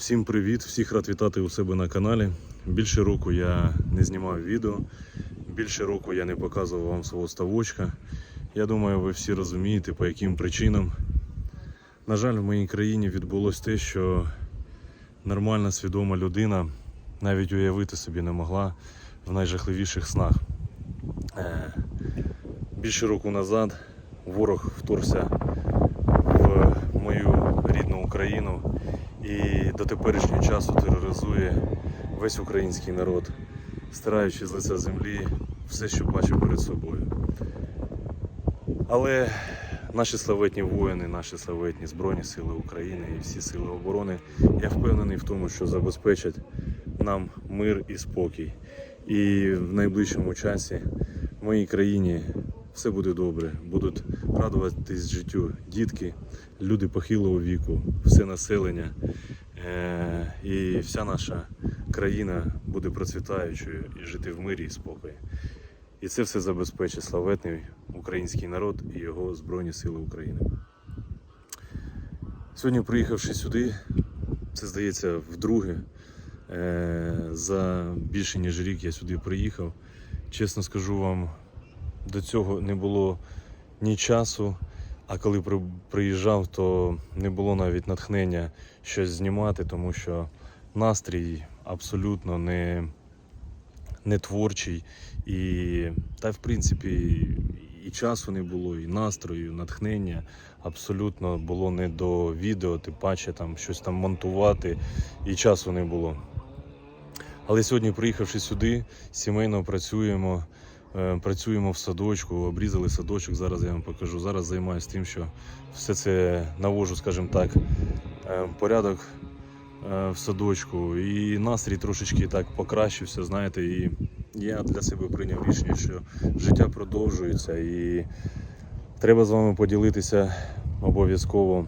Всім привіт! Всіх рад вітати у себе на каналі. Більше року я не знімав відео, більше року я не показував вам свого ставочка. Я думаю, ви всі розумієте, по яким причинам. На жаль, в моїй країні відбулося те, що нормальна свідома людина навіть уявити собі не могла в найжахливіших снах. Е, Більше року назад ворог вторгся в мою рідну Україну і до теперішнього часу тероризує весь український народ, стираючи з лиця землі все, що бачив перед собою. Але наші славетні воїни, наші славетні Збройні Сили України і всі сили оборони, я впевнений в тому, що забезпечать нам мир і спокій. І в найближчому часі в моїй країні все буде добре. Будуть радуватись життю дітки, люди похилого віку, все населення. Е, І вся наша країна буде процвітаючою і жити в мирі і спокої. І це все забезпечить славетний український народ і його Збройні Сили України. Сьогодні, приїхавши сюди, це здається вдруге. Е, За більше ніж рік я сюди приїхав. Чесно скажу вам, до цього не було ні часу, а коли приїжджав, то не було навіть натхнення щось знімати, тому що настрій абсолютно не, не творчий. І, та в принципі і часу не було, і настрою, натхнення абсолютно було не до відео, тим паче там щось там монтувати, і часу не було. Але сьогодні, приїхавши сюди, сімейно працюємо, працюємо в садочку, обрізали садочок. Зараз я вам покажу. Зараз займаюся тим, що все це навожу, скажімо так, е, порядок е, в садочку. І настрій трошечки так покращився, знаєте, і я для себе прийняв рішення, що життя продовжується і треба з вами поділитися обов'язково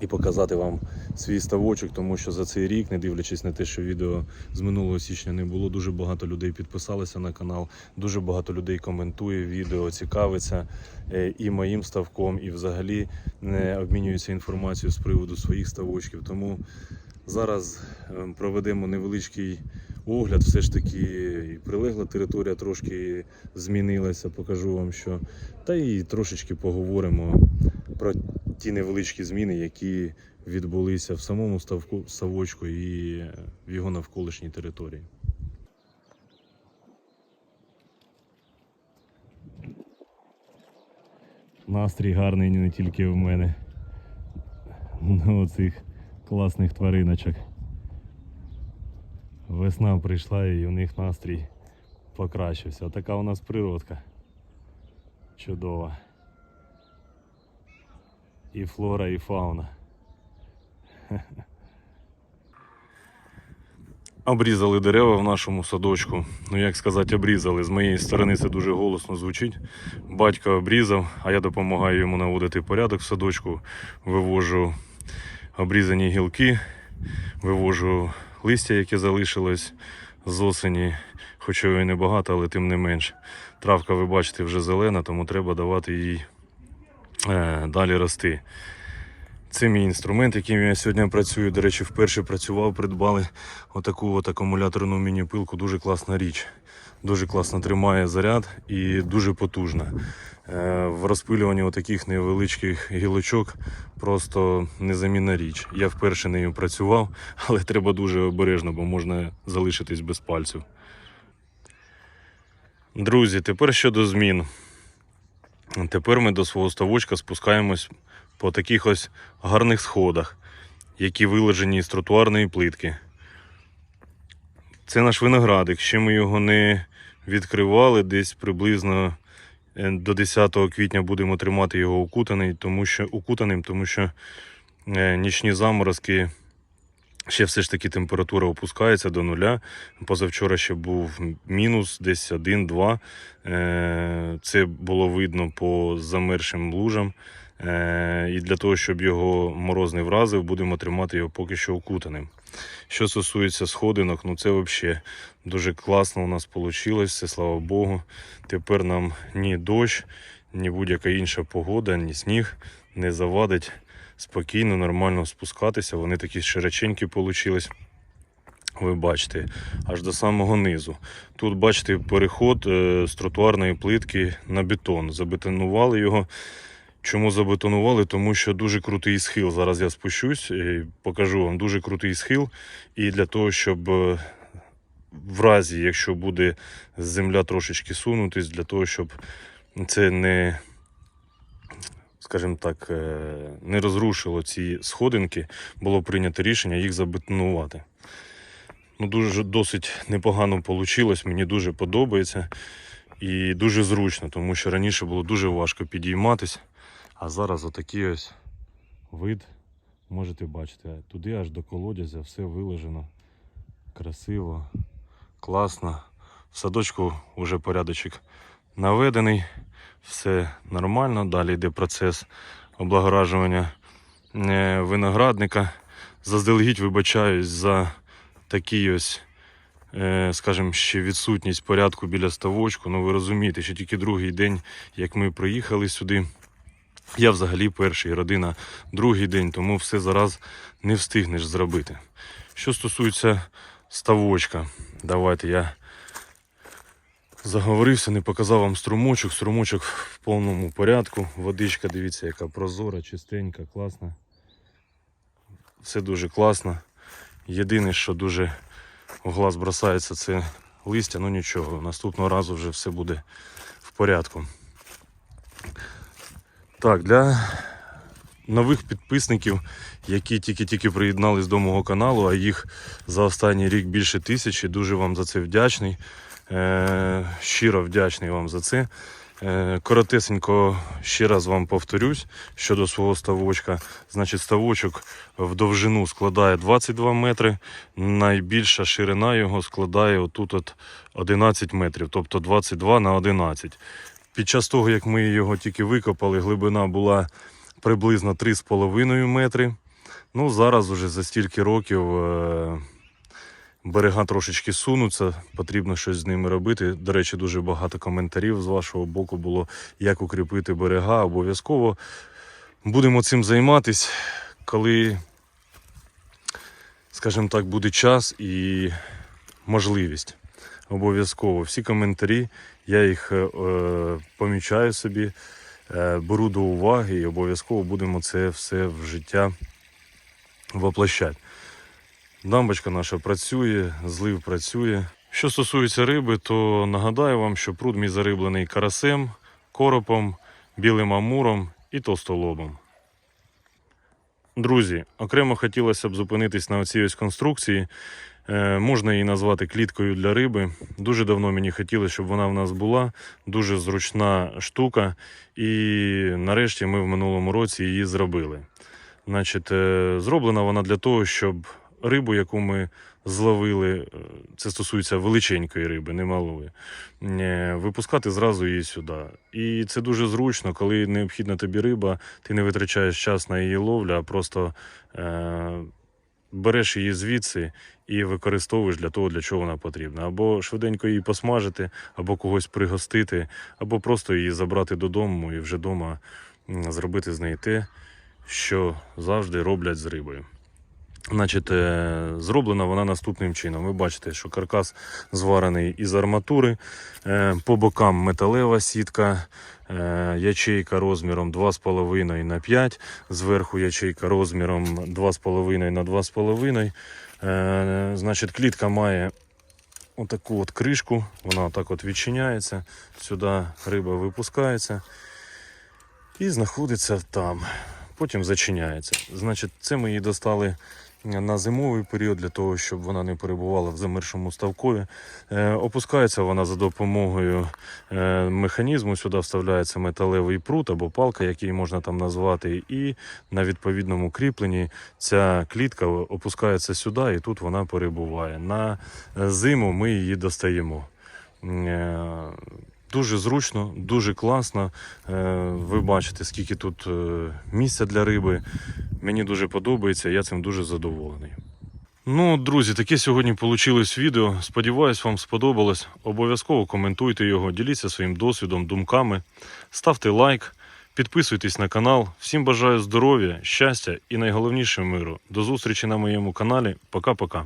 і показати вам свій ставочок, тому що за цей рік, не дивлячись на те, що відео з минулого січня не було, дуже багато людей підписалися на канал, дуже багато людей коментує відео, цікавиться е, і моїм ставком, і взагалі не обмінюються інформацією з приводу своїх ставочків. Тому зараз е, проведемо невеличкий огляд. Все ж таки прилегла територія трошки змінилася. Покажу вам, що та і трошечки поговоримо про ті невеличкі зміни, які відбулися в самому ставку ставочку і в його навколишній території. Настрій гарний не тільки в мене. На оцих класних твариночок. Весна прийшла і у них настрій покращився. Така у нас природка. Чудова. І флора, і фауна. Обрізали дерева в нашому садочку. Ну, як сказати, обрізали. З моєї сторони це дуже голосно звучить. Батько обрізав, а я допомагаю йому наводити порядок в садочку. Вивожу обрізані гілки, вивожу листя, яке залишилось з осені, хоча його і небагато, але тим не менш. Травка, ви бачите, вже зелена, тому треба давати їй е, далі рости. Це мій інструмент, яким я сьогодні працюю. До речі, вперше працював, придбали отаку от акумуляторну міні-пилку. Дуже класна річ. Дуже класно тримає заряд і дуже потужна. Е, В розпилюванні таких невеличких гілочок просто незамінна річ. Я вперше нею працював, але треба дуже обережно, бо можна залишитись без пальців. Друзі, тепер щодо змін. Тепер ми до свого ставочка спускаємось по таких ось гарних сходах, які виложені з тротуарної плитки. Це наш виноградик. Ще ми його не відкривали. Десь приблизно е, до 10 квітня будемо тримати його укутаний, тому що, укутаним, тому що е, нічні заморозки. Ще все ж таки температура опускається до нуля. Позавчора ще був мінус, десь 1-2. Е, Це було видно по замершим лужам. Е, І для того, щоб його мороз не вразив, будемо тримати його поки що укутаним. Що стосується сходинок, ну це взагалі дуже класно у нас вийшло, все слава Богу. Тепер нам ні дощ, ні будь-яка інша погода, ні сніг не завадить спокійно, нормально спускатися. Вони такі широченькі получились. Ви бачите, аж до самого низу. Тут бачите переход е, з тротуарної плитки на бетон. Забетонували його. Чому забетонували? Тому що дуже крутий схил. Зараз я спущусь і покажу вам дуже крутий схил. І для того, щоб е, в разі, якщо буде земля трошечки сунутись, для того, щоб це не, скажімо так, е, не розрушило ці сходинки, було прийнято рішення їх забетонувати. Ну, дуже досить непогано вийшло, мені дуже подобається і дуже зручно, тому що раніше було дуже важко підійматись, а зараз отакий ось вид можете бачити. Туди аж до колодязя все виложено красиво, класно. В садочку вже порядочок наведений, все нормально. Далі йде процес облагоражування е, виноградника. Заздалегідь вибачаюсь за такий ось, скажімо, ще відсутність порядку біля ставочку. Ну ви розумієте, що тільки другий день, як ми приїхали сюди. Я взагалі перший, родина другий день, тому все зараз не встигнеш зробити. Що стосується ставочка, давайте я заговорився, не показав вам струмочок. Струмочок в повному порядку. Водичка, дивіться, яка прозора, чистенька, класна. Все дуже класно. Єдине, що дуже в глаз бросається, це листя, ну нічого. Наступного разу вже все буде в порядку. Так, для нових підписників, які тільки-тільки приєднались до мого каналу, а їх за останній рік більше тисячі. Дуже вам за це вдячний. Е, щиро вдячний вам за це. Е, коротесенько ще раз вам повторюсь щодо свого ставочка. Значить, ставочок в довжину складає 22 метри. Найбільша ширина його складає отут от 11 метрів, тобто 22 на 11. Під час того, як ми його тільки викопали, глибина була приблизно 3,5 метри. Ну, зараз уже за стільки років е, берега трошечки сунуться, потрібно щось з ними робити. До речі, дуже багато коментарів з вашого боку було, як укріпити берега. Обов'язково будемо цим займатися, коли, скажімо так, буде час і можливість. Обов'язково всі коментарі, я їх е, помічаю собі, е, беру до уваги і обов'язково будемо це все в життя воплощати. Дамбочка наша працює, злив працює. Що стосується риби, то нагадаю вам, що пруд мій зариблений карасем, коропом, білим амуром і товстолобом. Друзі, окремо хотілося б зупинитись на оцій ось конструкції. Е, можна її назвати кліткою для риби. Дуже давно мені хотілося, щоб вона в нас була. Дуже зручна штука. І нарешті ми в минулому році її зробили. Значить, е, зроблена вона для того, щоб рибу, яку ми зловили, е, це стосується величенької риби, не малої, е, випускати зразу її сюди. І це дуже зручно, коли необхідна тобі риба, ти не витрачаєш час на її ловлю, а просто е, береш її звідси і використовуєш для того, для чого вона потрібна. Або швиденько її посмажити, або когось пригостити, або просто її забрати додому і вже вдома зробити з неї те, що завжди роблять з рибою. Значить, е, зроблена вона наступним чином. Ви бачите, що каркас зварений із арматури, е, по бокам металева сітка, е, ячейка розміром 2,5 на 5, зверху ячейка розміром 2,5 на 2,5. Е, Значить, клітка має отаку от кришку, вона отак от відчиняється, сюди риба випускається і знаходиться там. Потім зачиняється. Значить, це ми її достали на зимовий період для того, щоб вона не перебувала в замершому ставкові. Е, опускається вона за допомогою е, механізму. Сюди вставляється металевий прут або палка, який можна там назвати. І на відповідному кріпленні ця клітка опускається сюди, і тут вона перебуває. На зиму ми її достаємо. Дуже зручно, дуже класно. Е, Ви бачите, скільки тут е, місця для риби. Мені дуже подобається, я цим дуже задоволений. Ну, друзі, таке сьогодні вийшло відео. Сподіваюсь, вам сподобалось. Обов'язково коментуйте його, діліться своїм досвідом, думками, ставте лайк, Підписуйтесь на канал. Всім бажаю здоров'я, щастя і найголовніше миру. До зустрічі на моєму каналі. Пока-пока.